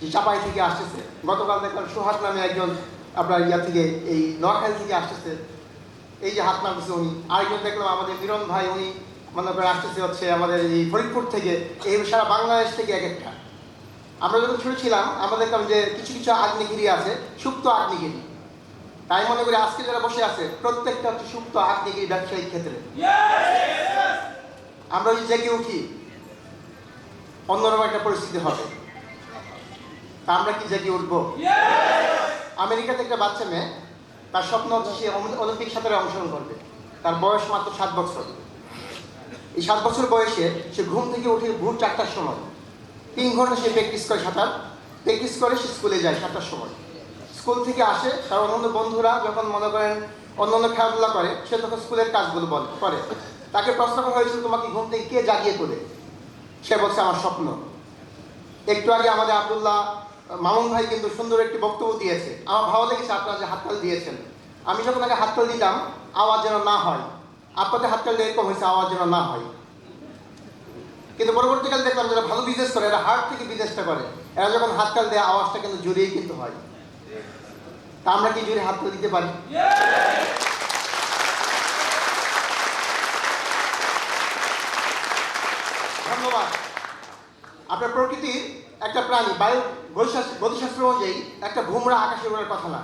যে চাপাই থেকে আসতেছে। গতকাল দেখলাম সোহাগ নামে একজন আপনার ইয়া থেকে, এই নোয়াখালী থেকে আসতেছে। এই যে হাত নামতেছে উনি। আরেকজন দেখলাম আমাদের মিরন ভাই, উনি মনে করেন আসতেছে হচ্ছে আমাদের এই ফরিদপুর থেকে, এই সারা বাংলাদেশ থেকে এক একটা। আমরা যখন ছোট ছিলাম আমরা দেখলাম যে কিছু কিছু আগ্নেয়গিরি আছে, সুপ্ত আগ্নেয়গিরি। তাই মনে করি আজকে যারা বসে আছে, প্রত্যেকটা হচ্ছে সুপ্ত আগ্নেয়গিরি ব্যবসায়িক ক্ষেত্রে। আমরা যদি জেগে উঠি, অন্যরকম একটা পরিস্থিতি হবে। আমরা কি জেগে উঠবো? আমেরিকাতে একটা বাচ্চা মেয়ে, তার স্বপ্ন হচ্ছে সে অলি- অলিম্পিক সাঁতারে অংশগ্রহণ করবে। তার বয়স মাত্র সাত বছর। এই সাত বছর বয়সে সে ঘুম থেকে উঠে ভোর চারটার সময়, তিন ঘণ্টা সে প্র্যাকটিস করে সাঁতার। প্র্যাকটিস করে সে স্কুলে যায় সাতটার সময়। স্কুল থেকে আসে তার অন্যান্য বন্ধুরা, যখন মনে করেন অন্যান্য খেলাধুলা করে, সে তখন স্কুলের কাজগুলো বলে করে। তাকে প্রশ্ন করা হয়েছিল, তোমাকে ঘুম থেকে কে জাগিয়ে তোলে? সে বলছে, আমার স্বপ্ন। একটু আগে আমাদের আব্দুল্লাহ মামুন ভাই কিন্তু সুন্দর একটি বক্তব্য দিয়েছে। আমার ভালো লেগেছে আপনারা যে হাততাল দিয়েছেন। আমি যখন আগে হাততাল দিতাম, আওয়াজ যেন না হয়। আপনাদের হাততাল এরকম হয়েছে, আওয়াজ যেন না হয়। কিন্তু পরবর্তীকালে দেখলাম যারা ভালো বিজনেস করে, এরা হার্ট থেকে বিজনেসটা করে। এরা যখন হাততাল দেয়, আওয়াজটা কিন্তু জোরেই কিন্তু হয়। তা আমরা কি জোরে হাততাল দিতে পারি? ধন্যবাদ। আপনার প্রকৃতির একটা প্রাণী, বায়ু গতিশাস্ত্র অনুযায়ী একটা ভুমরা আকাশে ওড়ার কথা না।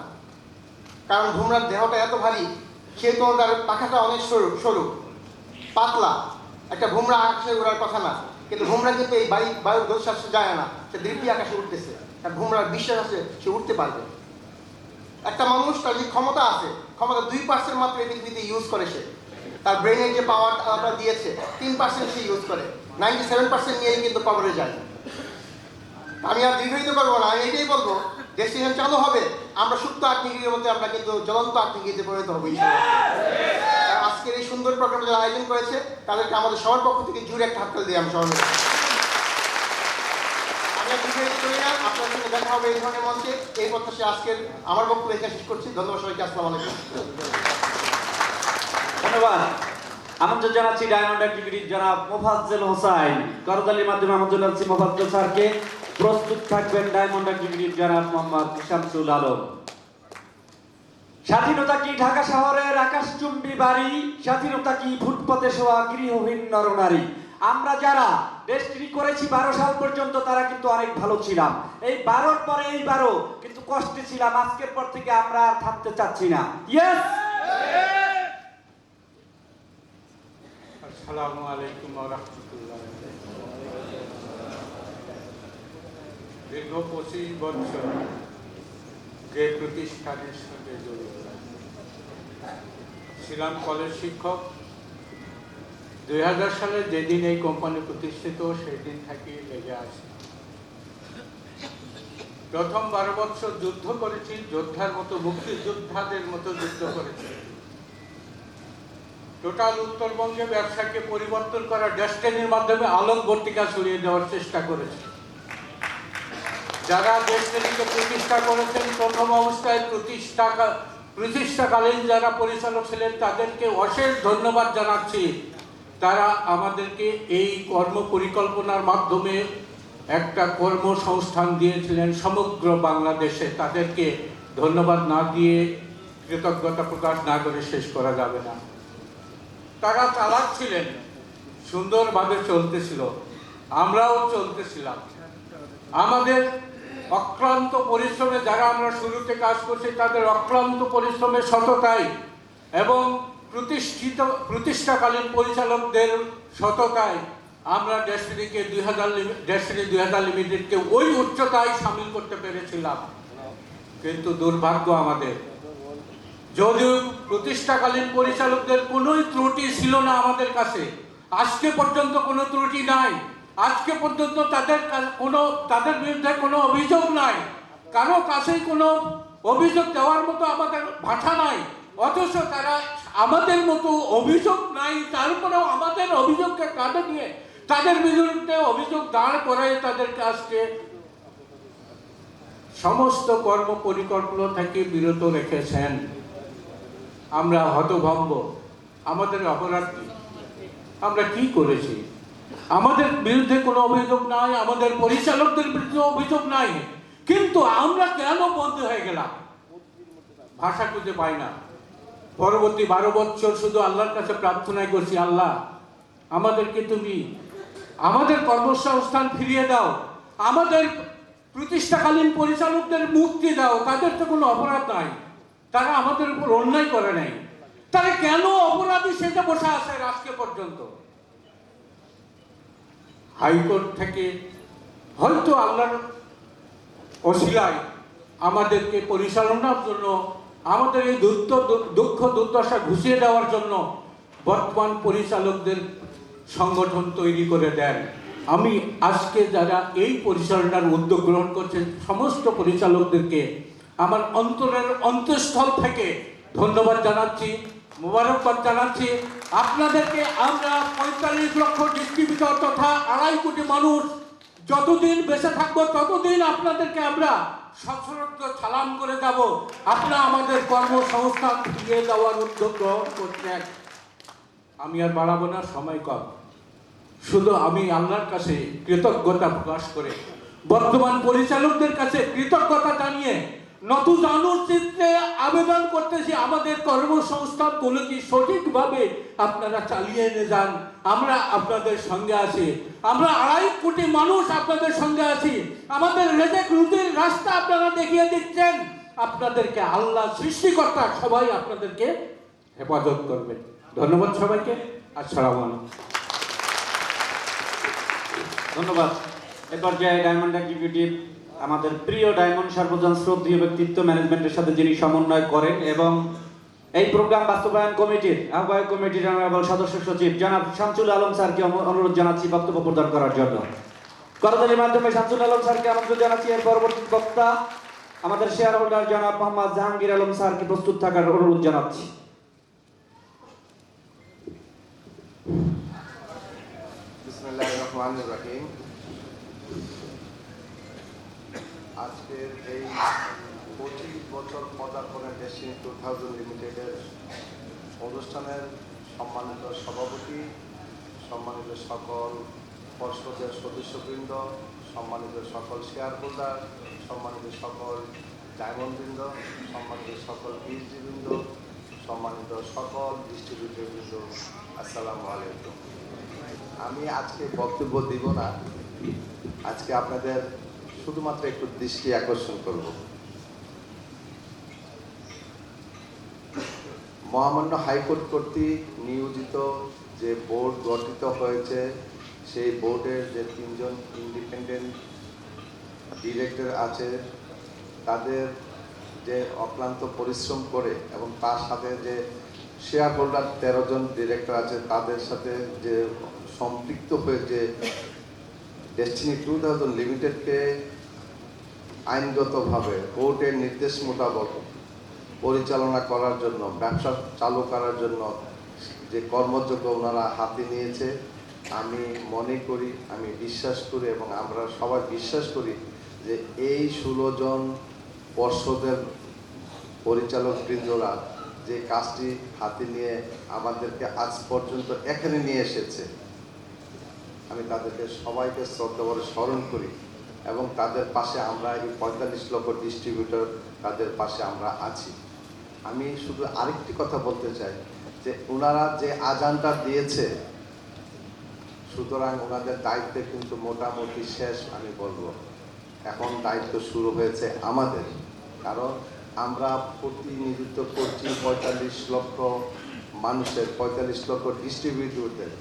কারণ ভুমরার দেহটা এত ভারী, সেহেতু তার পাখাটা অনেক সরু সরু। পাতলা, একটা ভুমরা আকাশে ওড়ার কথা না। কিন্তু ভুমরা কিন্তু এই বায়ু বায়ুর গতিশাস্ত্র যায় না, সে দৃপ্তি আকাশে উঠতেছে আর ভুমরার বিশ্বাস আছে, সে উঠতে পারবে। একটা মানুষ তার যে ক্ষমতা আছে, ক্ষমতা দুই পার্সেন্ট মাত্র এই পৃথিবীতে ইউজ করে সে। তার ব্রেনের যে পাওয়ার আমরা দিয়েছে, তিন পার্সেন্ট সে ইউজ করে। নাইনটি সেভেন পার্সেন্ট নিয়েই কিন্তু কবরে যায়। আমি আর দীর্ঘায়িত করব না, আমি এটাই বলব ডেস্টিনেশন চালু হবে, আমরা সুপ্ত আগ্নেয়গিরির মধ্যে আমরা কিন্তু জ্বলন্ত আগ্নেয়গিরিতে পরিণত হব আজকের এই সুন্দর প্রোগ্রাম যারা আয়োজন করেছে, তাদেরকে আমাদের সবার পক্ষ থেকে জুড়ে একটা হাততাল দিই আমি সবাই দেখা হবে আজকের আমার বক্তব্য ধন্যবাদ আমন্ত্রণ জানাচ্ছি ডায়মন্ড জনাব হোসাইন। করদালির মাধ্যমে আমন্ত্রণ জানাচ্ছি মোফাজ্জেল স্যারকে। প্রস্তুত থাকবেন ডায়মন্ড অ্যাক্টিভিটির জনাব মোহাম্মদ শামসুল আলম। স্বাধীনতা কি ঢাকা শহরের আকাশচুম্বী বাড়ি? স্বাধীনতা কি ফুটপথে শোয়া গৃহহীন নরনারী আমরা যারা দেশটি করেছি বারো সাল পর্যন্ত, তারা কিন্তু অনেক ভালো ছিলাম। এই বারোর পরে এইবারও কিন্তু কষ্টে ছিলাম। আজকের পর থেকে আমরা আর থাকতে চাচ্ছি না। ইয়েস আসসালামু আলাইকুম রহমতুল্লাহ। দীর্ঘ পঁচিশ বছর যে প্রতিষ্ঠানের জড়িত। ছিলাম কলেজ শিক্ষক। দুই হাজার সালে যেদিন এই কোম্পানি প্রতিষ্ঠিত সেই দিন থেকে লেগে আছে। প্রথম বারো বছর যুদ্ধ করেছি, যোদ্ধার মতো, মুক্তিযোদ্ধাদের মতো যুদ্ধ করেছি। টোটাল উত্তরবঙ্গে ব্যবসাকে পরিবর্তন করা ডেস্টিনির মাধ্যমে আলোক বর্তিকা ছড়িয়ে দেওয়ার চেষ্টা করেছে। যারা ডেস্টিনিকে প্রতিষ্ঠা করেছেন, প্রথম অবস্থায় প্রতিষ্ঠা প্রতিষ্ঠাকালীন যারা পরিচালক ছিলেন, তাদেরকে অশেষ ধন্যবাদ জানাচ্ছি। তারা আমাদেরকে এই কর্ম পরিকল্পনার মাধ্যমে একটা কর্মসংস্থান দিয়েছিলেন সমগ্র বাংলাদেশে। তাদেরকে ধন্যবাদ না দিয়ে কৃতজ্ঞতা প্রকাশ না করে শেষ করা যাবে না। তারা চালাচ্ছিলেন, সুন্দরভাবে চলতেছিল। আমরাও চলতেছিলাম। আমাদের অক্লান্ত পরিশ্রমে যারা আমরা শুরুতে কাজ করছি, তাদের অক্লান্ত পরিশ্রমের সততায় এবং প্রতিষ্ঠিত, প্রতিষ্ঠাকালীন পরিচালকদের সততায় আমরা ডেস্টিনিকে দুই হাজার ডেস্টিনি দুই হাজার লিমিটেডকে ওই উচ্চতায় সামিল করতে পেরেছিলাম। কিন্তু দুর্ভাগ্য আমাদের। যদিও প্রতিষ্ঠাকালীন পরিচালকদের কোনোই ত্রুটি ছিল না আমাদের কাছে, আজকে পর্যন্ত কোনো ত্রুটি নাই। আজকে পর্যন্ত তাদের কোনো, তাদের বিরুদ্ধে কোনো অভিযোগ নাই। কারও কাছেই কোনো অভিযোগ দেওয়ার মতো আমাদের ভাষা নাই। অথচ তারা আমাদের মতো অভিযোগ নাই তারপরেও আমাদের অভিযোগকে কাঁধে নিয়ে তাদের বিরুদ্ধে অভিযোগ দাঁড় করাই তাদেরকে আজকে সমস্ত কর্ম পরিকল্পনা থেকে বিরত রেখেছেন। আমরা হতভম্ব, আমাদের অপরাধ আমরা কি করেছি? আমাদের বিরুদ্ধে কোনো অভিযোগ নাই, আমাদের পরিচালকদের বিরুদ্ধে অভিযোগ নাই। কিন্তু আমরা কেন বন্ধ হয়ে গেলাম? ভাষা খুঁজে পাই না। পরবর্তী বারো বছর শুধু আল্লাহর কাছে প্রার্থনাই করছি, আল্লাহ, আমাদেরকে তুমি আমাদের কর্মসংস্থান ফিরিয়ে দাও, আমাদের প্রতিষ্ঠাকালীন পরিচালকদের মুক্তি দাও, তাদের তো কোনো অপরাধ নাই। তারা আমাদের উপর অন্যায় করে নাই। তারা কেন অপরাধী সেটা বসে আছে আজকে পর্যন্ত? হাইকোর্ট থেকে হয়তো আল্লাহর অশিলায় আমাদেরকে পরিচালনার জন্য, আমাদের এই দুঃখ দুঃখ দুর্দশা ঘুষিয়ে দেওয়ার জন্য বর্তমান পরিচালকদের সংগঠন তৈরি করে দেন। আমি আজকে যারা এই পরিচালনার উদ্যোগ গ্রহণ করছেন, সমস্ত পরিচালকদেরকে আমার অন্তরের অন্তঃস্থল থেকে ধন্যবাদ জানাচ্ছি, মোবারকবাদ জানাচ্ছি। আপনাদেরকে আমরা পঁয়তাল্লিশ লক্ষ ডিস্ট্রিবিউটর তথা আড়াই কোটি মানুষ যতদিন বেঁচে থাকব, ততদিন আপনাদেরকে আমরা সশ্রদ্ধ সালাম করে যাব। আপনারা আমাদের কর্মসংস্থান ফিরিয়ে দেওয়ার উদ্যোগ গ্রহণ করছেন। আমি আর বাড়াবো না, সময় কম। শুধু আমি আল্লাহর কাছে কৃতজ্ঞতা প্রকাশ করে, বর্তমান পরিচালকদের কাছে কৃতজ্ঞতা জানিয়ে নতুন চিত্রে আবেদন করতেছি, আমাদের কর্মসংস্থান গুলোকে সঠিকভাবে আপনারা চালিয়ে নিয়ে যান? আমরা আপনাদের সঙ্গে আছি। আমরা আড়াই কোটি মানুষ আপনাদের সঙ্গে আছি। আমাদের রেজেক রুজির রাস্তা আপনারা দেখিয়ে দিচ্ছেন। আপনাদেরকে আল্লাহ সৃষ্টিকর্তা সবাই আপনাদেরকে হেফাজত করবে। ধন্যবাদ সবাইকে। আসসালামু আলাইকুম। ধন্যবাদ। এ পর্যায়ে ডায়মন্ড এক্সিকিউটিভ আমাদের প্রিয় ডায়মন্ড সর্বজন শ্রদ্ধীয় ব্যক্তিত্ব ম্যানেজমেন্টের সাথে যিনি সমন্বয় করেন এবং এই প্রোগ্রাম বাস্তবায়ন কমিটির আহ্বায়ক কমিটির অনারেবল সদস্য সচিব জনাব শামসুল আলম স্যারকে অনুরোধ জানাচ্ছি বক্তব্য প্রদান করার জন্য। করতালির মাধ্যমে শামসুল আলম স্যারকে আমন্ত্রণ জানাচ্ছি। এর পরবর্তী বক্তা আমাদের শেয়ার হোল্ডার জনাব মোহাম্মদ জাহাঙ্গীর আলম স্যারকে প্রস্তুত থাকার অনুরোধ জানাচ্ছি। বিসমুল্লাহ রহমান রাহিম। আজকের এই পঁচিশ বছর পদার্পণের ডেস্টিনি টু থাউজেন্ড লিমিটেডের অনুষ্ঠানের সম্মানিত সভাপতি, সম্মানিত সকল পর্ষদের সদস্যবৃন্দ, সম্মানিত সকল শেয়ার হোল্ডার সম্মানিত সকল ডায়মন্ডবৃন্দ সম্মানিত সকল বৃন্দ সম্মানিত সকল ডিস্ট্রিবিউটরবৃন্দ আসসালামু আলাইকুম। আমি আজকে বক্তব্য দিব না। আজকে আপনাদের শুধুমাত্র একটু দৃষ্টি আকর্ষণ করব। মহামান্য হাইকোর্ট কর্তৃক নিয়োজিত যে বোর্ড গঠিত হয়েছে, সেই বোর্ডের যে তিনজন ইন্ডিপেন্ডেন্ট ডিরেক্টর আছে, তাদের যে অক্লান্ত পরিশ্রম করে এবং তার সাথে যে শেয়ার হোল্ডার তেরো জন ডিরেক্টর আছে, তাদের সাথে যে সম্পৃক্ত হয়ে যে ডেস্টিনি টু থাউজেন্ড লিমিটেডকে আইনগতভাবে কোর্টের নির্দেশ মোতাবেক পরিচালনা করার জন্য, ব্যবসা চালু করার জন্য যে কর্মযোগ্য ওনারা হাতে নিয়েছে, আমি মনে করি, আমি বিশ্বাস করি এবং আমরা সবাই বিশ্বাস করি যে এই ষোলো জন পর্ষদের পরিচালক বৃন্দরা যে কাজটি হাতে নিয়ে আমাদেরকে আজ পর্যন্ত এখানে নিয়ে এসেছে, আমি তাদেরকে সবাইকে শ্রদ্ধা স্মরণ করি। এবং তাদের পাশে আমরা এই পঁয়তাল্লিশ লক্ষ ডিস্ট্রিবিউটর তাদের পাশে আমরা আছি। আমি শুধু আরেকটি কথা বলতে চাই যে ওনারা যে আজানটা দিয়েছে, সুতরাং ওনাদের দায়িত্ব কিন্তু মোটামুটি শেষ আমি বলব। এখন দায়িত্ব শুরু হয়েছে আমাদের, কারণ আমরা প্রতিনিধিত্ব করছি পঁয়তাল্লিশ লক্ষ মানুষের, পঁয়তাল্লিশ লক্ষ ডিস্ট্রিবিউটরদের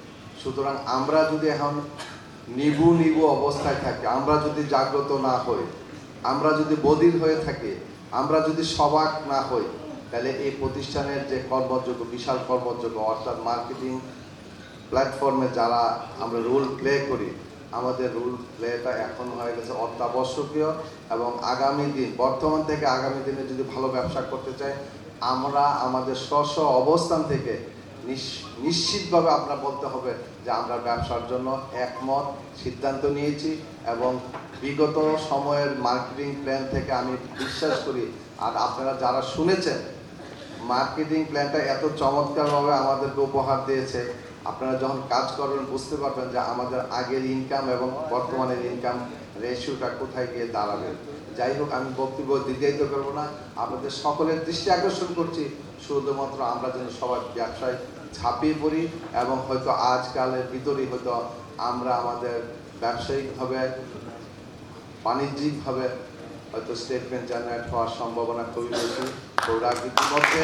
সুতরাং আমরা যদি এখন নিবু নিবু অবস্থায় থাকে। আমরা যদি জাগ্রত না হই, আমরা যদি বধির হয়ে থাকি, আমরা যদি সবাক না হই, তাহলে এই প্রতিষ্ঠানের যে কর্মযোগ্য, বিশাল কর্মযোগ্য, অর্থাৎ মার্কেটিং প্ল্যাটফর্মে যারা আমরা রোল প্লে করি, আমাদের রোল প্লেটা এখন হয়ে গেছে অত্যাবশ্যকীয় এবং আগামী দিন, বর্তমান থেকে আগামী দিনে যদি ভালো ব্যবসা করতে চাই, আমরা আমাদের স্ব অবস্থান থেকে নিশ্চিতভাবে আপনার বলতে হবে যে আমরা ব্যবসার জন্য একমত, সিদ্ধান্ত নিয়েছি এবং বিগত সময়ের মার্কেটিং প্ল্যান থেকে আমি বিশ্বাস করি, আর আপনারা যারা শুনেছেন মার্কেটিং প্ল্যানটা এত চমৎকারভাবে আমাদেরকে উপহার দিয়েছে, আপনারা যখন কাজ করবেন বুঝতে পারবেন যে আমাদের আগের ইনকাম এবং বর্তমানের ইনকাম রেশিওটা কোথায় গিয়ে দাঁড়াবে। যাই হোক, আমি বক্তব্য দীর্ঘায়িত করব না। আপনাদের সকলের দৃষ্টি আকর্ষণ করছি। শুধুমাত্র আমরা যেন সবাই ব্যবসায় ঝাঁপিয়ে পড়ি এবং হয়তো আজকালের ভিতরেই হয়তো আমরা আমাদের ব্যবসায়িকভাবে, বাণিজ্যিকভাবে হয়তো স্টেটমেন্ট জেনারেট হওয়ার সম্ভাবনা খুবই বেশি। প্রোডাক্ট ইতিমধ্যে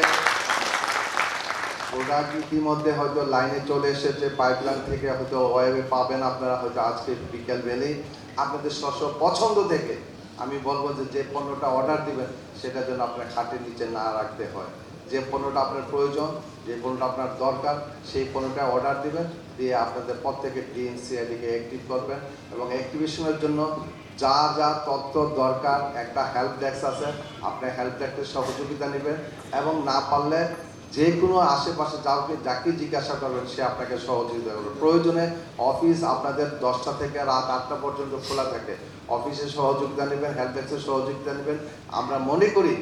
প্রোডাক্ট ইতিমধ্যে হয়তো লাইনে চলে এসেছে পাইপলাইন থেকে হয়তো ওয়েবে পাবেন আপনারা হয়তো আজকে বিকেল বেলেই আপনাদের স্বস্ব পছন্দ থেকে আমি বলব যে যে পণ্যটা অর্ডার দিবেন সেটা যেন আপনার খাটের নিচে না রাখতে হয়। যে পণ্যটা আপনার প্রয়োজন, যে পণ্যটা আপনার দরকার, সেই পণ্যটা অর্ডার দিবেন, দিয়ে আপনাদের প্রত্যেকের ডিএন সিআইডিকে অ্যাক্টিভ করবেন এবং অ্যাক্টিভেশনের জন্য যা যা তথ্য দরকার, একটা হেল্প ডেস্ক আছে, আপনি হেল্প ডেস্কের সহযোগিতা নেবেন এবং না পারলে যে কোনো আশেপাশে যাকে যাকে জিজ্ঞাসা করবেন, সে আপনাকে সহযোগিতা করবে। প্রয়োজনে অফিস আপনাদের দশটা থেকে রাত আটটা পর্যন্ত খোলা থাকে। অফিসে সহযোগিতা নেবেন হেল্প ডেস্কের সহযোগিতা নেবেন। আমরা মনে করি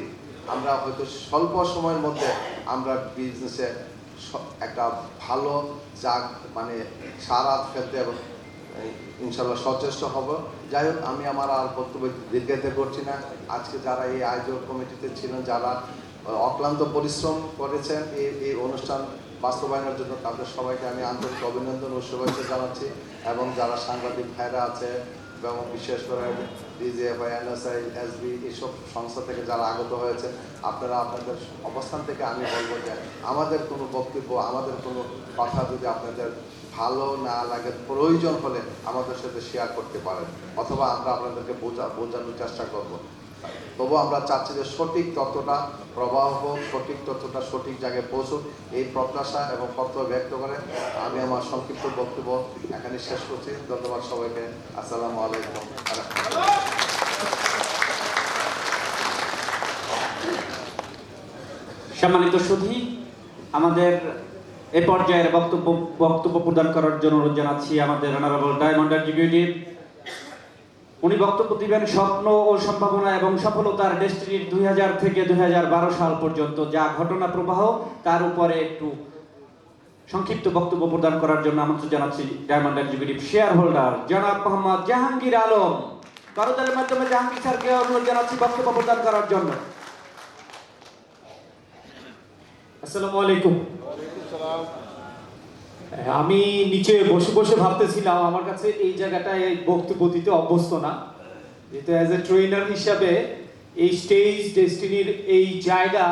আমরা হয়তো স্বল্প সময়ের মধ্যে আমরা বিজনেসে একটা ভালো জাগ মানে সারা ফেলতে ইনশাল্লাহ সচেষ্ট হব। যাই হোক, আমি আমার আর বক্তব্য দীর্ঘায়িত করছি না। আজকে যারা এই আয়োজক কমিটিতে ছিলেন, যারা অক্লান্ত পরিশ্রম করেছেন এই এই অনুষ্ঠান বাস্তবায়নের জন্য, তাদের সবাইকে আমি আন্তরিক অভিনন্দন ও শুভেচ্ছা জানাচ্ছি। এবং যারা সাংবাদিক ভাইরা আছে এবং বিশেষ করে ডিজিএফআই এনএসআই এসবি এইসব সংস্থা থেকে যারা আগত হয়েছে, আপনারা আপনাদের অবস্থান থেকে আমি বলব যে আমাদের কোনো বক্তব্য, আমাদের কোনো কথা যদি আপনাদের ভালো না লাগে, প্রয়োজন হলে আমাদের সাথে শেয়ার করতে পারেন। অথবা আমরা আপনাদেরকে বোঝা, বোঝানোর চেষ্টা করব। তবু আমরা চাচ্ছি যে সঠিক তথ্যটা প্রবাহ হোক, সঠিক তথ্যটা সঠিক জায়গায় পৌঁছুক, এই প্রত্যাশা এবং কর্তব্য ব্যক্ত করে আমি আমার সংক্ষিপ্ত বক্তব্য এখানে শেষ করছি। ধন্যবাদ সবাইকে। আসসালামু আলাইকুম সম্মানিত সুধী আমাদের এ পর্যায়ের বক্তব্য বক্তব্য প্রদান করার জন্য অনুরোধ জানাচ্ছি আমাদের অনারেবল ডায়মন্ড এক্সিকিউটিভ উনি বক্তব্য দিবেন স্বপ্ন ও সম্ভাবনা এবং সফলতার ডেস্টিনির দুই থেকে দুই সাল পর্যন্ত। যা ঘটনা প্রবাহ তার উপরে একটু সংক্ষিপ্ত বক্তব্য প্রদান করার জন্য আমন্ত্রণ জানাচ্ছি ডায়মন্ড এক্সিকিউটিভ শেয়ার হোল্ডার জনাব মোহাম্মদ জাহাঙ্গীর আলম। করতালের মাধ্যমে জাহাঙ্গীর স্যারকে অনুরোধ জানাচ্ছি বক্তব্য প্রদান করার জন্য। আসসালামু আলাইকুম। আমি নিচে বসে বসে ভাবতেছিলাম, আমার কাছে এই জায়গাটায় বক্তব্য দিতে অভ্যস্ত না। যেহেতু অ্যাজ এ ট্রেনার হিসাবে এই স্টেজ ডেস্টিনির এই জায়গা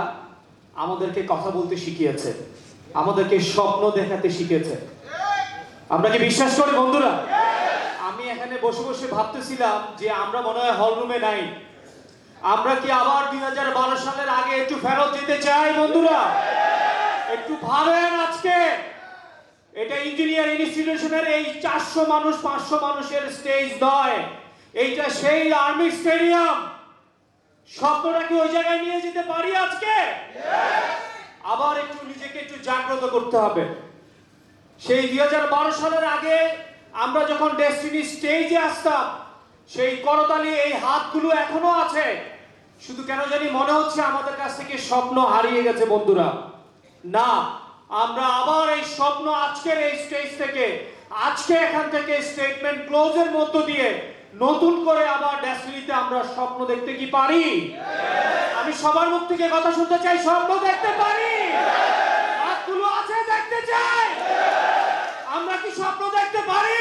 আমাদেরকে কথা বলতে শিখিয়েছে, আমাদেরকে স্বপ্ন দেখাতে শিখেছে আমরা কি বিশ্বাস করি বন্ধুরা? আমি এখানে বসে বসে ভাবতেছিলাম যে আমরা মনে হয় হল রুমে নাই। আমরা কি আবার দু হাজার বারো সালের আগে একটু ফেরত যেতে চাই বন্ধুরা? একটু ভাবেন আজকে। এটা ইঞ্জিনিয়ার ইনস্টিটিউশনের এই চারশো মানুষ, পাঁচশো মানুষের স্টেজ নয়। এইটা সেই আর্মি স্টেডিয়াম। স্বপ্নটা কি ওই জায়গায় নিয়ে যেতে পারি আজকে? আবার একটু নিজেকে একটু জাগ্রত করতে হবে। সেই দুই হাজার বারো সালের আগে আমরা যখন ডেস্টিনি স্টেজে আসতাম, সেই করতালি, এই হাতগুলো এখনও আছে। শুধু কেন জানি মনে হচ্ছে আমাদের কাছ থেকে স্বপ্ন হারিয়ে গেছে, বন্ধুরা। না আমরা আবার এই স্বপ্ন আজকের এই স্টেজ থেকে, আজকে এখান থেকে স্টেটমেন্ট ক্লোজের মধ্য দিয়ে নতুন করে আবার ডেস্টিনিতে আমরা স্বপ্ন দেখতে কি পারি? আমি সবার মুখ থেকে কথা শুনতে চাই, স্বপ্ন দেখতে পারি? হাতগুলো আছে দেখতে চাই? আমরা কি স্বপ্ন দেখতে পারি?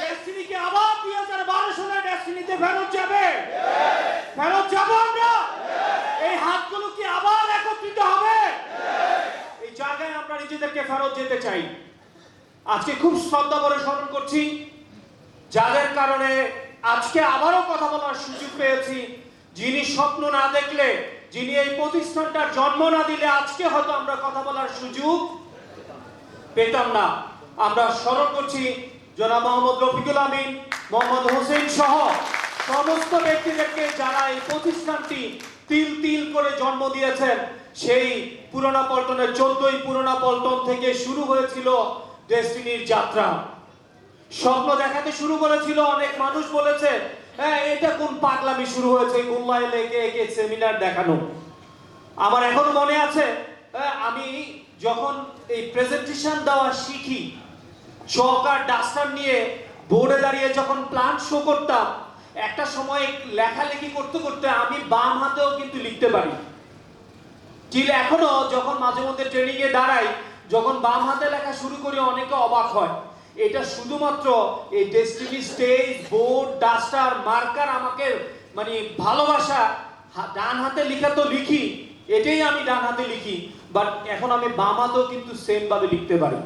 ডেস্টিনি কি আবার দুই হাজার বারো সালে ডেস্টিনিতে ফেরত যাবে? ফেরত যাব আমরা? এই হাতগুলো কি আবার জায়গায় আমরা নিজেদেরকে ফেরত যেতে চাই। আজকে খুব শ্রদ্ধা করে স্মরণ করছি। যাদের কারণে আজকে আবারও কথা বলার সুযোগ পেয়েছি। যিনি স্বপ্ন না দেখলে, যিনি এই প্রতিষ্ঠানটার জন্ম না দিলে আজকে হয়তো আমরা কথা বলার সুযোগ পেতাম না। আমরা স্মরণ করছি জনাব মোহাম্মদ রফিকুল আমিন, মোহাম্মদ হোসেন সহ সমস্ত ব্যক্তিদেরকে যারা এই প্রতিষ্ঠানটি তিল তিল করে জন্ম দিয়েছেন। সেই পুরোনা পল্টনের চোদ্দই পুরোনা পল্টন থেকে শুরু হয়েছিল ডেস্টিনির যাত্রা। স্বপ্ন দেখাতে শুরু করেছিল অনেক মানুষ বলেছে হ্যাঁ এটা কোন পাগলামি শুরু হয়েছে গোল্লায় লেগে একে সেমিনার দেখানো। আমার এখন মনে আছে হ্যাঁ, আমি যখন এই প্রেজেন্টেশন দেওয়া শিখি চক আর ডাস্টার নিয়ে বোর্ডে দাঁড়িয়ে যখন প্ল্যান শো করতাম একটা সময় লেখালেখি করতে করতে আমি বাম হাতেও কিন্তু লিখতে পারি। ঠিক এখনও যখন মাঝে মধ্যে ট্রেনিং এ দাঁড়াই, যখন বাম হাতে লেখা শুরু করি, অনেকে অবাক হয়। এটা শুধুমাত্র এই destiny stage board duster marker আমাকে মানে ভালোবাসা ডান হাতে লেখা তো লিখি, এটাই আমি ডান হাতে লিখি বাট এখন আমি বাম হাতেও কিন্তু সেম ভাবে লিখতে পারি।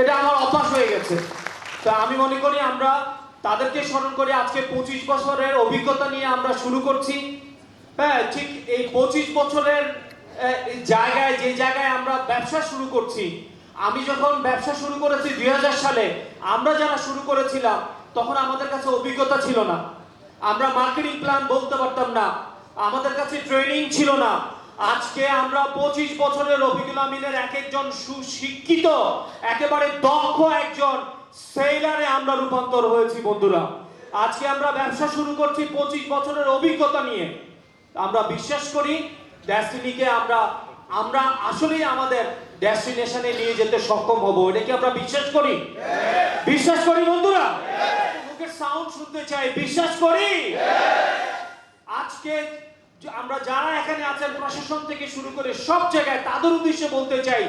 এটা আমার অভ্যাস হয়ে গেছে। তা আমি মনে করি আমরা তাদেরকে স্মরণ করে, আজকে পঁচিশ বছরের অভিজ্ঞতা নিয়ে আমরা শুরু করছি। হ্যাঁ ঠিক এই পঁচিশ বছরের জায়গায়, যে জায়গায় আমরা ব্যবসা শুরু করছি, আমি যখন ব্যবসা শুরু করেছি দুই হাজার সালে, আমরা যারা শুরু করেছিলাম, তখন আমাদের কাছে অভিজ্ঞতা ছিল না। আমরা মার্কেটিং প্ল্যান বলতে পারতাম না। আমাদের কাছে ট্রেনিং ছিল না। আজকে আমরা পঁচিশ বছরের রফিকুল আমিনের এক একজন সুশিক্ষিত, একেবারে দক্ষ একজন সেইলারে আমরা রূপান্তর হয়েছি, বন্ধুরা। আজকে আমরা ব্যবসা শুরু করছি পঁচিশ বছরের অভিজ্ঞতা নিয়ে। আমরা বিশ্বাস করি ডেস্টিনিকে আমরা আমরা আসলেই আমাদের ডেস্টিনেশনে নিয়ে যেতে সক্ষম হব, এটা কি আমরা বিশ্বাস করি? বিশ্বাস করি বন্ধুরা? মুখের সাউন্ড শুনতে চাই, বিশ্বাস করি? আজকে আমরা যারা এখানে আছেন, প্রশাসন থেকে শুরু করে সব জায়গায় তাদের উদ্দেশ্যে বলতে চাই,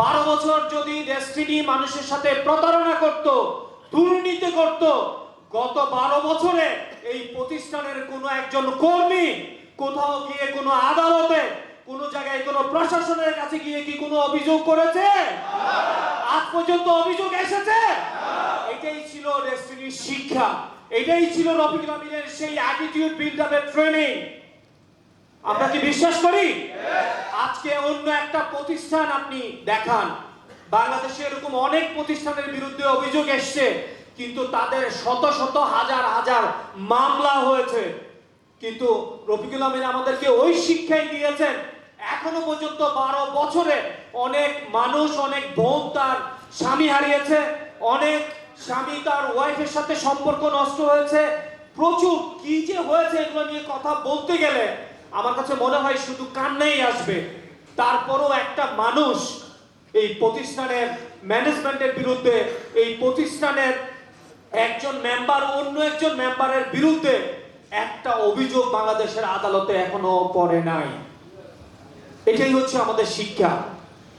বারো বছর যদি ডেস্টিনি মানুষের সাথে প্রতারণা করত, দুর্নীতি করত, গত বারো বছরে এই প্রতিষ্ঠানের কোনো একজন কর্মী কোথাও গিয়ে কোনো আদালতে, কোনো জায়গায় কোনো প্রশাসনের কাছে গিয়ে কি কোনো অভিযোগ করেছে? আজ পর্যন্ত অভিযোগ এসেছে? এটাই ছিল ডেস্টিনির শিক্ষা। এটাই ছিল রফিকুল আমিনের সেই অ্যাটিটিউড বিল্ড আপের ট্রেনিং আমরা কি বিশ্বাস করি? আজকে অন্য একটা প্রতিষ্ঠান আপনি দেখান। বাংলাদেশে এরকম অনেক প্রতিষ্ঠানের বিরুদ্ধে অভিযোগ এসছে, কিন্তু তাদের শত শত হাজার হাজার মামলা হয়েছে। কিন্তু রফিকুল আমিন আমাদেরকে ওই শিক্ষাই দিয়েছেন, এখনও পর্যন্ত বারো বছরে অনেক মানুষ, অনেক বোন তার স্বামী হারিয়েছে, অনেক স্বামী তার ওয়াইফের সাথে সম্পর্ক নষ্ট হয়েছে। প্রচুর কি যে হয়েছে এগুলো নিয়ে কথা বলতে গেলে আমার কাছে মনে হয় শুধু কান্নাই আসবে। তারপরও একটা মানুষ এই প্রতিষ্ঠানের ম্যানেজমেন্টের বিরুদ্ধে, এই প্রতিষ্ঠানের একজন মেম্বার অন্য একজন মেম্বারের বিরুদ্ধে একটা অভিযোগ বাংলাদেশের আদালতে এখনও পড়ে নাই। এটাই হচ্ছে আমাদের শিক্ষা।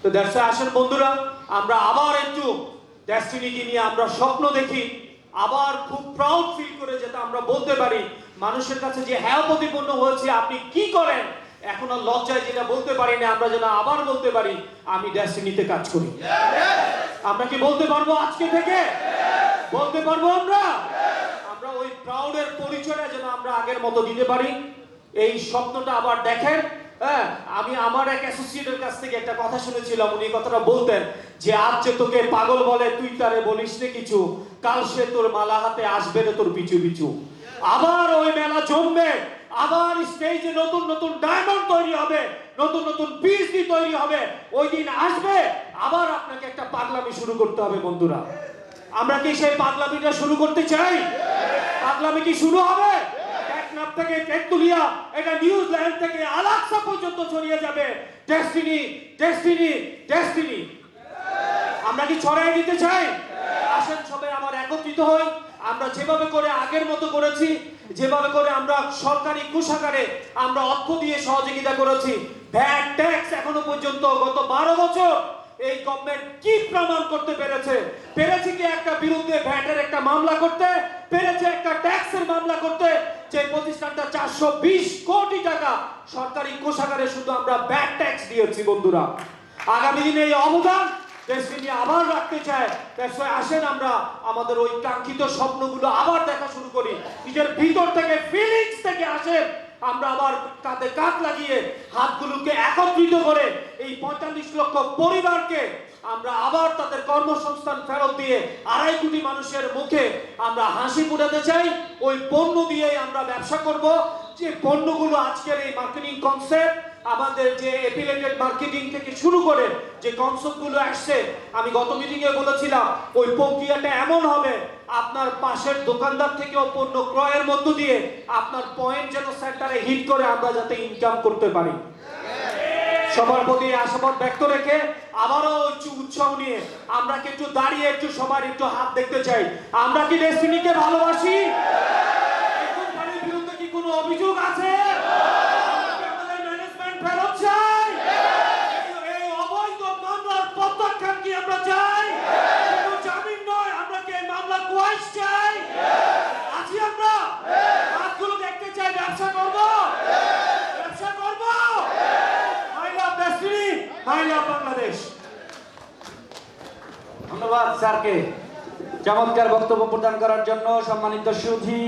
তো দ্যাটস আসেন বন্ধুরা, আমরা আবার একটু ডেস্টিনিকে নিয়ে আমরা স্বপ্ন দেখি, আবার খুব প্রাউড ফিল করে যেটা আমরা বলতে পারি, মানুষের কাছে যে হ্যাঁ প্রতিপন্ন হয়েছে, আপনি কি করেন? এখনও লজ্জায় যেটা বলতে পারি না, আমরা যেন আবার বলতে পারি, আমি ডেস্টিনিতে কাজ করি। আমরা কি বলতে পারব আজকে থেকে? বলতে পারব আমরা? আমরা ওই প্রাউডের পরিচয়টা যেন আমরা আগের মতো দিতে পারি। এই স্বপ্নটা আবার দেখেন হ্যাঁ? আমি আমার এক অ্যাসোসিয়েটের কাছ থেকে একটা কথা শুনেছিলাম, উনি কথাটা বলতেন যে, আজ যে তোকে পাগল বলে তুই তারে বলিস নে কিছু, কাল সে তোর মালা হাতে আসবে না তোর পিছু পিছু। আবার ওই মেলা জমবে, আবার স্টেজে নতুন নতুন ডায়মন্ড তৈরি হবে, নতুন নতুন পিএইচডি তৈরি হবে, ওই দিন আসবে, আবার আপনাকে একটা পাগলামি শুরু করতে হবে, বন্ধুরা। আমরা কি সেই পাগলামিটা শুরু করতে চাই? পাগলামি কি শুরু হবে? টেকনাফ থেকে টেকতুলিয়া এটা নিউজিল্যান্ড থেকে আলাক্সা পর্যন্ত ছড়িয়ে যাবে। Destiny destiny destiny. আমরা কি ছড়াই দিতে চাই? আসেন সবাই আমার একত্রিত হই। আমরা যেভাবে করে আগের মতো করেছি, যেভাবে করে আমরা সরকারি কোষাগারে আমরা অর্থ দিয়ে সহযোগিতা করেছি ভ্যাট ট্যাক্স এখনও পর্যন্ত গত বারো বছর এই গভর্নমেন্ট কি প্রমাণ করতে পেরেছে? পেরেছে কি একটা বিরুদ্ধে ভ্যাটের একটা মামলা করতে? পেরেছে একটা ট্যাক্সের মামলা করতে? যে প্রতিষ্ঠানটা চারশো বিশ কোটি টাকা সরকারি কোষাগারে শুধু আমরা ভ্যাট ট্যাক্স দিয়েছি, বন্ধুরা। আগামী দিনে এই অবদান দেশকে আবার রাখতে চায়। why আসেন আমরা, আমাদের ওই কাঙ্ক্ষিত স্বপ্নগুলো আবার দেখা শুরু করি। নিজের ভিতর থেকে ফিলিংস থেকে আসেন আমরা আবার কাঁধে কাঁধ লাগিয়ে হাতগুলোকে একত্রিত করে এই পঁয়তাল্লিশ লক্ষ পরিবারকে আমরা আবার তাদের কর্মসংস্থান ফেরত দিয়ে আড়াই কোটি মানুষের মুখে আমরা হাসি ফুটাতে চাই। ওই পণ্য দিয়েই আমরা ব্যবসা করব। যে পণ্যগুলো আজকের এই মার্কেটিং কনসেপ্ট আমাদের যে এপিলেটেড মার্কেটিং থেকে শুরু করে যে কনসেপ্টগুলো আসছে, আমি গত মিটিংয়ে বলেছিলাম, ওই প্রক্রিয়াটা এমন হবে, আপনার পাশের দোকানদার থেকেও পণ্য ক্রয়ের মধ্য দিয়ে আপনার পয়েন্ট যেন সেন্টারে হিট করে আমরা যাতে ইনকাম করতে পারি। সবার প্রতি আশাবাদ ব্যক্ত রেখে আবারও একটু উৎসাহ নিয়ে আমরা কি একটু দাঁড়িয়ে একটু সবার একটু হাত দেখতে চাই। আমরা কি ডেস্টিনিকে ভালোবাসি এই কোম্পানির বিরুদ্ধে কি কোনো অভিযোগ আছে আমরা কি আমাদের ম্যানেজমেন্ট ফেরত চাই এই- এই অবৈধ মামলার প্রত্যাখ্যান কি আমরা চাই শুধু জামিন নয় আমরা কি এই মামলা কোয়াশ চাই আছি আমরা হাতগুলো দেখতে চাই ব্যবসা করব ব্যবসা করব I love destiny I love Bangladesh ধন্যবাদ স্যারকে। চমৎকার বক্তব্য প্রদান করার জন্য সম্মানিত সুধী,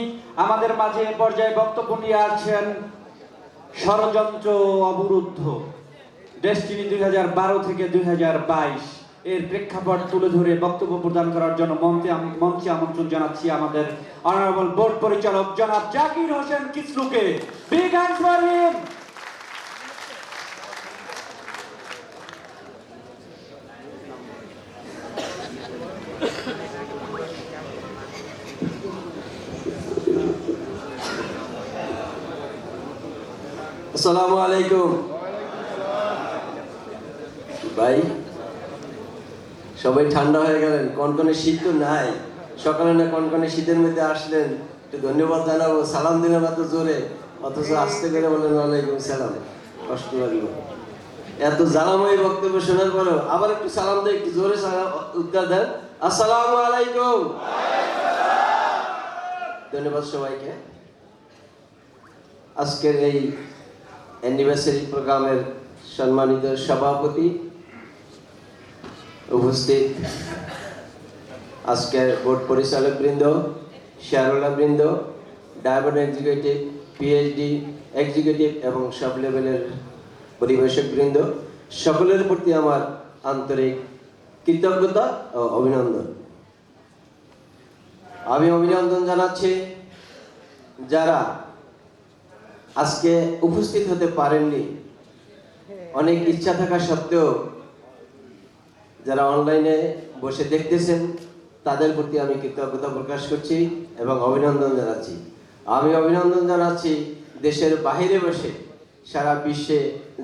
আমাদের মাঝে পর্যায়ে বক্তব্য নিয়ে আসছেন ষড়যন্ত্র অবরুদ্ধ। ডেস্টিনি দুই হাজার বারো থেকে দুই হাজার বাইশ এর প্রেক্ষাপট তুলে ধরে বক্তব্য প্রদান করার জন্য মঞ্চে মঞ্চে আমন্ত্রণ জানাচ্ছি আমাদের অনারেবল বোর্ড পরিচালক জনাব জাকির হোসেন কিসলুকে। বিগ হ্যান্ড আসসালামু আলাইকুম। ভাই, সবাই ঠান্ডা হয়ে গেলেন, কনকনে শীত তো নাই। সকালে না কনকনে শীতের মধ্যে আসলেন, একটু ধন্যবাদ জানাব। সালাম দিলাম এত জোরে, অথচ আসতে করে বললেন, ওয়ালাইকুম সালাম, কষ্ট লাগল। এত জ্বালাময় বক্তব্য শোনার পরেও আবার একটু সালাম দিয়ে একটু জোরে উত্তর দেন। আসসালামু আলাইকুম। ধন্যবাদ সবাইকে। আজকের এই অ্যানিভার্সারি প্রোগ্রামের সম্মানিত সভাপতি, উপস্থিত আজকের বোর্ড পরিচালক বৃন্দ শেয়ারওয়ালা বৃন্দ ডায়মন্ড এক্সিকিউটিভ পিএইচডি এক্সিকিউটিভ এবং সব লেভেলের পরিবেশক বৃন্দ, সকলের প্রতি আমার আন্তরিক কৃতজ্ঞতা ও অভিনন্দন। আমি অভিনন্দন জানাচ্ছি যারা আজকে উপস্থিত হতে পারেননি। অনেক ইচ্ছা থাকা সত্ত্বেও যারা অনলাইনে বসে দেখতেছেন, তাদের প্রতি আমি কৃতজ্ঞতা প্রকাশ করছি এবং অভিনন্দন জানাচ্ছি। আমি অভিনন্দন জানাচ্ছি দেশের বাইরে বসে, সারা বিশ্বে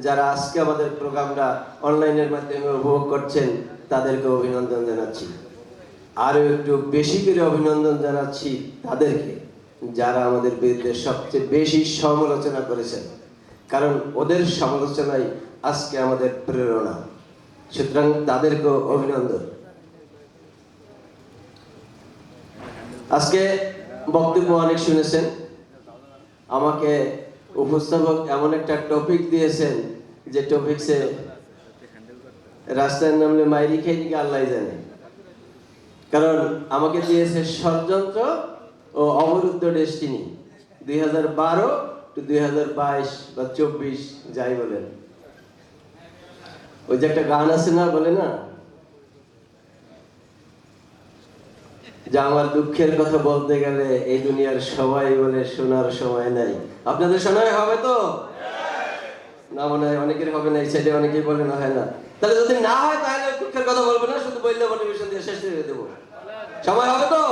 যারা আজকে আমাদের প্রোগ্রামটা অনলাইনের মাধ্যমে উপভোগ করছেন, তাদেরকে অভিনন্দন জানাচ্ছি। আরও একটু বেশি করে অভিনন্দন জানাচ্ছি তাদেরকে। যারা আমাদের বিরুদ্ধে সবচেয়ে বেশি সমালোচনা করেছেন। কারণ ওদের সমালোচনাই আজকে আমাদের প্রেরণা। সুতরাং তাদেরকেও অভিনন্দন। আজকে বক্তব্য অনেক শুনেছেন। আমাকে উপস্থাপক এমন একটা টপিক দিয়েছেন যে টপিকসে রাস্তায় নামলে মাইরি খেয়ে আল্লাহ জানে। কারণ আমাকে দিয়েছে ষড়যন্ত্র ও অবরুদ্ধ ডেস্টিনি। দুই হাজার বারো টু দুই হাজার বাইশ বা চব্বিশ, যাই বলেন। ওই যে একটা গান আছে না, বলে না? যে আমার দুঃখের কথা বলতে গেলে এই দুনিয়ার সবাই বলে শোনার সময় নাই। আপনাদের সময় হবে তো? না মনে হয় অনেকের হবে না, এই সাইডে অনেকেই বলে না, হয় না। তাহলে যদি না হয়, তাহলে দুঃখের কথা বলব না, শুধু বললে মোটিভেশন দিয়ে শেষ করে দেবো। সময় হবে তো?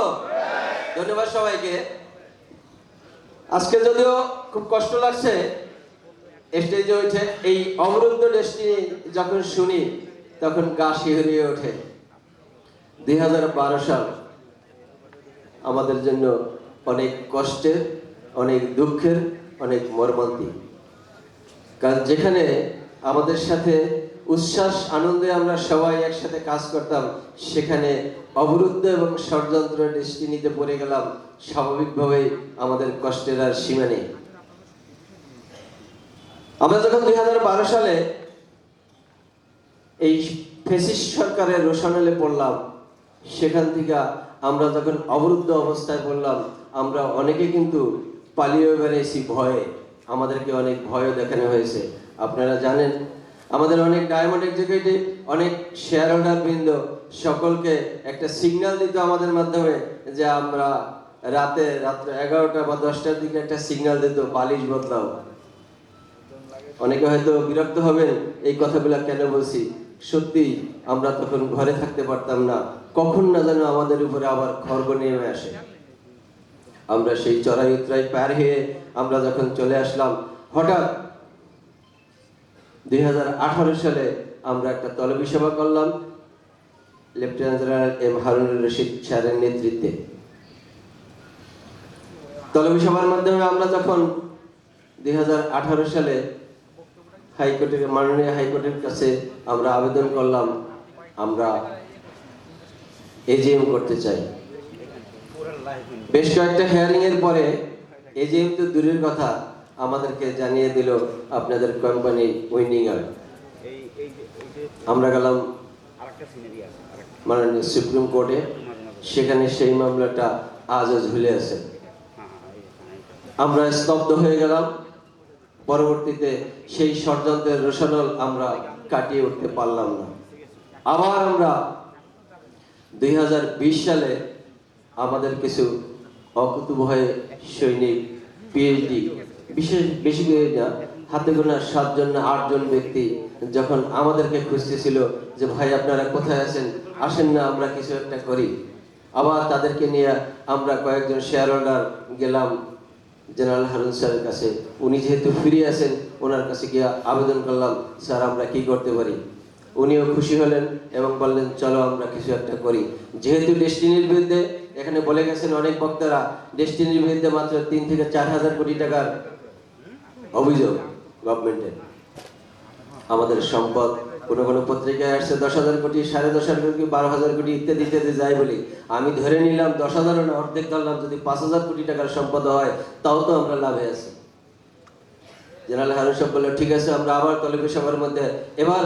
ধন্যবাদ সবাইকে। আজকে যদিও খুব কষ্ট লাগছে, স্টেজে এই অবরুদ্ধ দেশটি যখন শুনি, তখন গা শিহরিয়ে ওঠে। দুই হাজার বারো সাল আমাদের জন্য অনেক কষ্টের, অনেক দুঃখের, অনেক মর্মান্তিক। কারণ যেখানে আমাদের সাথে উচ্ছ্বাস, আনন্দে আমরা সবাই একসাথে কাজ করতাম। সেখানে অবরুদ্ধ এবং ষড়যন্ত্র দৃষ্টিনিতে পড়ে গেলাম। স্বাভাবিকভাবে আমাদের কষ্টের আর সীমা নেই। আমরা যখন দুই সালে এই ফেসিস্ট সরকারের রোশনালে পড়লাম, সেখান থেকে আমরা যখন অবরুদ্ধ অবস্থায় পড়লাম, আমরা অনেকে কিন্তু পালিয়ে বেড়েছি ভয়ে। আমাদেরকে অনেক ভয় দেখানো হয়েছে। আপনারা জানেন আমাদের অনেক ডায়মন্ড এক্সিকিউটিভ অনেক শেয়ার হোল্ডার বৃন্দ সকলকে একটা সিগন্যাল দিত আমাদের মাধ্যমে যে আমরা রাতে রাত্রে এগারোটা বা দশটার দিকে একটা সিগন্যাল দিত, বালিশ বদলাও। অনেকে হয়তো বিরক্ত হবেন, এই কথাগুলো কেন বলছি? সত্যি, আমরা তখন ঘরে থাকতে পারতাম না। কখন না যেন আমাদের উপরে আবার খর্গ নেমে আসে। আমরা সেই চড়াই উতরাই পার হয়ে আমরা যখন চলে আসলাম, হঠাৎ দুই হাজার আঠারো সালে আমরা একটা তলবি সভা করলাম। Lieutenant general M Harunur Rashid স্যারের নেতৃত্বে। তলবি সভার মাধ্যমে আমরা যখন দুই হাজার আঠারো সালে হাইকোর্টের, মাননীয় হাইকোর্টের কাছে আমরা আবেদন করলাম, আমরা এজিএম করতে চাই। বেশ কয়েকটা হেয়ারিং এর পরে এজিএম তো দূরের কথা আমাদেরকে জানিয়ে দিল আপনাদের কোম্পানি উইনিং আর আমরা গেলাম মাননীয় সুপ্রিম কোর্টে সেখানে সেই মামলাটা আজও ঝুলে আছে। আমরা স্তব্ধ হয়ে গেলাম। পরবর্তীতে সেই ষড়যন্ত্রের রোশনল আমরা কাটিয়ে উঠতে পারলাম না। আবার আমরা দুই হাজার বিশ সালে আমাদের কিছু অকুতুভয়ে সৈনিক পিএইচডি বিশেষ বেশি করে না, হাতে গোনা সাতজন না আটজন ব্যক্তি যখন আমাদেরকে খুঁজতেছিল যে, ভাই, আপনারা কোথায় আছেন? আসেন না, আমরা কিছু একটা করি। আবার তাদেরকে নিয়ে আমরা কয়েকজন শেয়ার হোল্ডার গেলাম জেনারেল হারুন স্যারের কাছে। উনি যেহেতু ফিরে আসেন ওনার কাছে গিয়ে আবেদন করলাম, স্যার, আমরা কি করতে পারি? উনিও খুশি হলেন এবং বললেন, চলো, আমরা কিছু একটা করি। যেহেতু ডেস্টিনির বিরুদ্ধে, এখানে বলে গেছেন অনেক বক্তারা ডেস্টিনির বিরুদ্ধে মাত্র তিন থেকে চার হাজার কোটি টাকার অভিযোগ গভর্নমেন্টের। আমাদের সম্পদ কোনো কোনো পত্রিকায় আসছে, দশ হাজার কোটি, সাড়ে দশ হাজার কোটি, বারো হাজার কোটি ইত্যাদি ইত্যাদি যায় বলি। আমি ধরে নিলাম দশ হাজারও না, অর্ধেক ধরলাম, যদি পাঁচ হাজার কোটি টাকার সম্পদ হয়, তাও তো আমরা লাভে আছি। জেনারেল হারুন সাহেব বলল ঠিক আছে, আমরা আবার তলবি সভার মধ্যে এবার